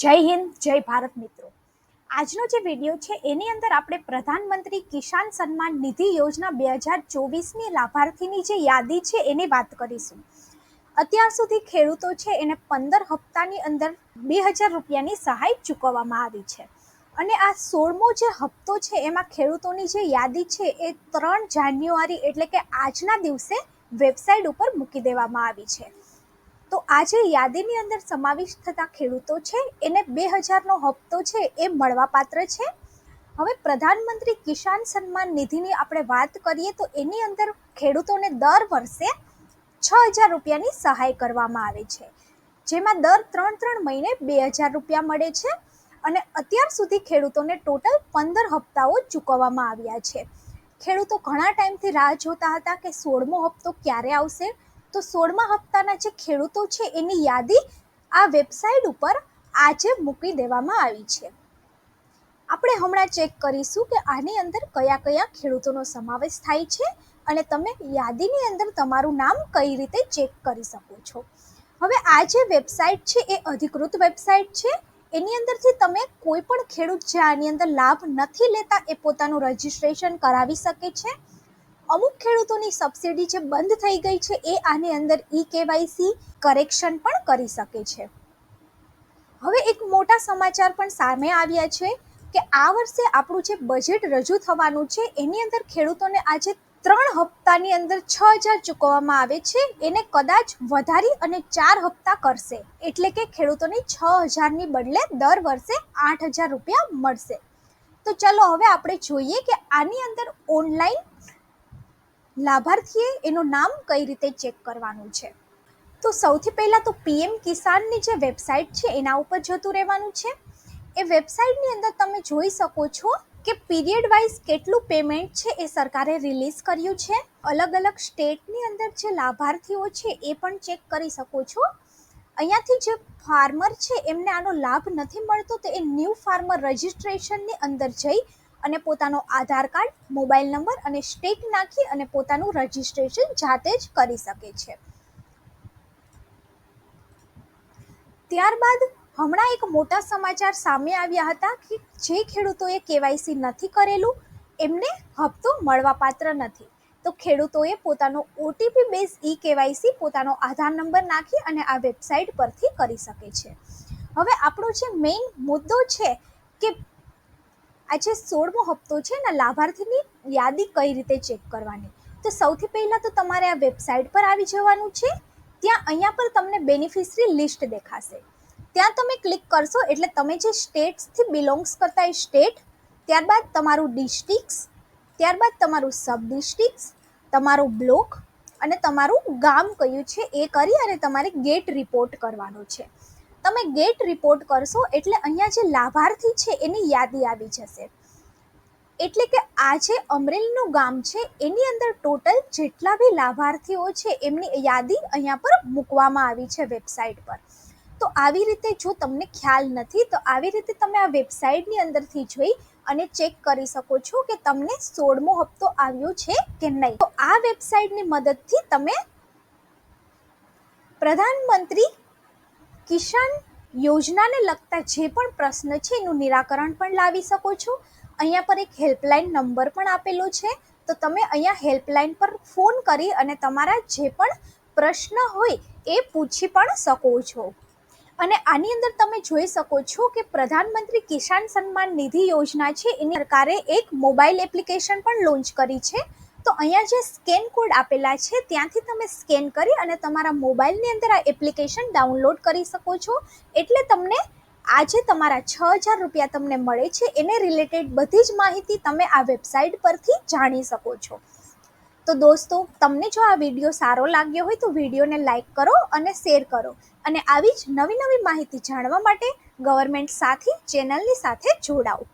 જય હિન્દ, જય ભારત મિત્રો. આજનો જે વીડિયો છે, એની અંદર આપણે પ્રધાનમંત્રી કિસાન સન્માન નિધિ યોજના બે હજાર ચોવીસની લાભાર્થીની જે યાદી છે, એની વાત કરીશું. અત્યાર સુધી ખેડૂતો છે, એને પંદર હપ્તાની અંદર બે હજાર રૂપિયાની સહાય ચૂકવવામાં આવી છે. અને આ સોળમો જે હપ્તો છે, એમાં ખેડૂતોની જે યાદી છે, એ ત્રણ જાન્યુઆરી એટલે કે આજના દિવસે વેબસાઇટ ઉપર મૂકી દેવામાં આવી છે. તો આજે યાદીની અંદર સમાવિષ્ટ થતા ખેડૂતો છે, એને બે હજારનો હપ્તો છે એ મળવાપાત્ર છે. હવે પ્રધાનમંત્રી કિસાન સન્માન નિધિની આપણે વાત કરીએ તો એની અંદર ખેડૂતોને દર વર્ષે છ હજાર રૂપિયાની સહાય કરવામાં આવે છે. જેમાં દર ત્રણ ત્રણ મહિને બે હજાર રૂપિયા મળે છે અને અત્યાર સુધી ખેડૂતોને ટોટલ પંદર હપ્તાઓ ચૂકવવામાં આવ્યા છે. ખેડૂતો ઘણા ટાઈમથી રાહ જોતા હતા કે સોળમો હપ્તો ક્યારે આવશે તો સોળમા હપ્તાના જે ખેડૂતો છે એની યાદી આ વેબસાઇટ ઉપર આજે મૂકી દેવામાં આવી છે. આપણે હમણાં ચેક કરીશું કે આની અંદર કયા કયા ખેડૂતોનો સમાવેશ થાય છે અને તમે યાદીની અંદર તમારું નામ કઈ રીતે ચેક કરી શકો છો. હવે આ જે વેબસાઇટ છે એ અધિકૃત વેબસાઇટ છે. એની અંદરથી તમે કોઈ પણ ખેડૂત જે આની અંદર લાભ નથી લેતા એ પોતાનું રજિસ્ટ્રેશન કરાવી શકે છે. અમુક ખેડૂતોની સબસિડી જે બંધ થઈ ગઈ છે, એ આની અંદર ઈ કેવાયસી કરેક્શન પણ કરી શકે છે. હવે એક મોટા સમાચાર પણ સામે આવ્યા છે કે આ વર્ષે આપણું જે બજેટ રજૂ થવાનું છે, એની અંદર ખેડૂતોને આજે ત્રણ હપ્તાની અંદર છ હજાર ચૂકવવામાં આવે છે. એને કદાચ વધારી અને ચાર હપ્તા કરશે. એટલે કે ખેડૂતોને છ હજારની બદલે દર વર્ષે આઠ હજાર રૂપિયા મળશે. તો ચલો હવે આપણે જોઈએ કે આની અંદર ઓનલાઈન લાભાર્થીએ એનું નામ કઈ રીતે ચેક કરવાનું છે? તો સૌથી પહેલાં તો પીએમ કિસાનની જે વેબસાઇટ છે, એના ઉપર જતું રહેવાનું છે. એ વેબસાઇટની અંદર તમે જોઈ શકો છો કે પીરિયડ વાઇઝ કેટલું પેમેન્ટ છે, એ સરકારે રિલીઝ કર્યું છે. અલગ અલગ સ્ટેટની અંદર જે લાભાર્થીઓ છે, એ પણ ચેક કરી શકો છો. અહીંયાથી જે ફાર્મર છે, એમને આનો લાભ નથી મળતો, તો એ ન્યૂ ફાર્મર રજિસ્ટ્રેશનની અંદર જઈ અને પોતાનો આધાર કાર્ડ, મોબાઈલ નંબર અને સ્ટેટ નાખી અને પોતાનું રજિસ્ટ્રેશન જાતે જ કરી શકે છે. ત્યારબાદ હમણાં એક મોટા સમાચાર સામે આવ્યા હતા કે જે ખેડૂતોએ કેવાયસી નથી કરેલું, એમને હપ્તો મળવાપાત્ર નથી. તો ખેડૂતોએ પોતાનો ઓટીપી બેઝ ઈ કેવાયસી પોતાનો આધાર નંબર નાખી અને આ વેબસાઇટ પરથી કરી શકે છે. હવે આપણો જે મેઇન મુદ્દો છે કે આ જે સોળમો હપ્તો છે ને લાભાર્થીની યાદી કઈ રીતે ચેક કરવાની? તો સૌથી પહેલાં તો તમારે આ વેબસાઇટ પર આવી જવાનું છે. ત્યાં અહીંયા પર તમને બેનિફિશરી લિસ્ટ દેખાશે. ત્યાં તમે ક્લિક કરશો એટલે તમે જે સ્ટેટ્સથી બિલોંગ્સ કરતા એ સ્ટેટ, ત્યારબાદ તમારું ડિસ્ટ્રિક્ટ્સ, ત્યારબાદ તમારું સબ ડિસ્ટ્રિક્ટ્સ તમારું બ્લોક અને તમારું ગામ કયું છે એ કરી અને તમારે ગેટ રિપોર્ટ કરવાનો છે. તમે ગેટ રિપોર્ટ કરશો એટલે અહીંયા જે લાભાર્થી છે એની યાદી આવી જશે. એટલે કે આ જે અમરેલીનું ગામ છે, એની અંદર ટોટલ જેટલા બી લાભાર્થીઓ છે, એમની યાદી અહીંયા પર મૂકવામાં આવી છે વેબસાઇટ પર. તો આવી રીતે જો તમને ખ્યાલ નથી, તો આવી રીતે તમે આ વેબસાઇટની અંદરથી જોઈ અને ચેક કરી શકો છો કે તમને સોળમો હપ્તો આવ્યો છે કે નહીં. તો આ વેબસાઇટની મદદથી તમે પ્રધાનમંત્રી કિસાન યોજનાને લગતા જે પણ પ્રશ્ન છે, એનું નિરાકરણ પણ લાવી શકો છો. અહીંયા પર એક હેલ્પલાઇન નંબર પણ આપેલો છે. તો તમે અહીંયા હેલ્પલાઇન પર ફોન કરી અને તમારા જે પણ પ્રશ્ન હોય, એ પૂછી પણ શકો છો. અને આની અંદર તમે જોઈ શકો છો કે પ્રધાનમંત્રી કિસાન સન્માન નિધિ યોજના છે. એની સરકારે એક મોબાઈલ એપ્લિકેશન પણ લોન્ચ કરી છે. તો અહીંયા જે સ્કેન કોડ આપેલા છે, ત્યાંથી તમે સ્કેન કરી અને તમારા મોબાઈલની અંદર આ એપ્લિકેશન ડાઉનલોડ કરી શકો છો. એટલે તમને આજે તમારા છ હજાર રૂપિયા તમને મળે છે. એને રિલેટેડ બધી જ માહિતી તમે આ વેબસાઇટ પરથી જાણી શકો છો. તો દોસ્તો, તમને જો આ વીડિયો સારો લાગ્યો હોય તો વિડીયોને લાઇક કરો અને શેર કરો. અને આવી જ નવી નવી માહિતી જાણવા માટે ગવર્મેન્ટ સાથી ચેનલની સાથે જોડાઓ.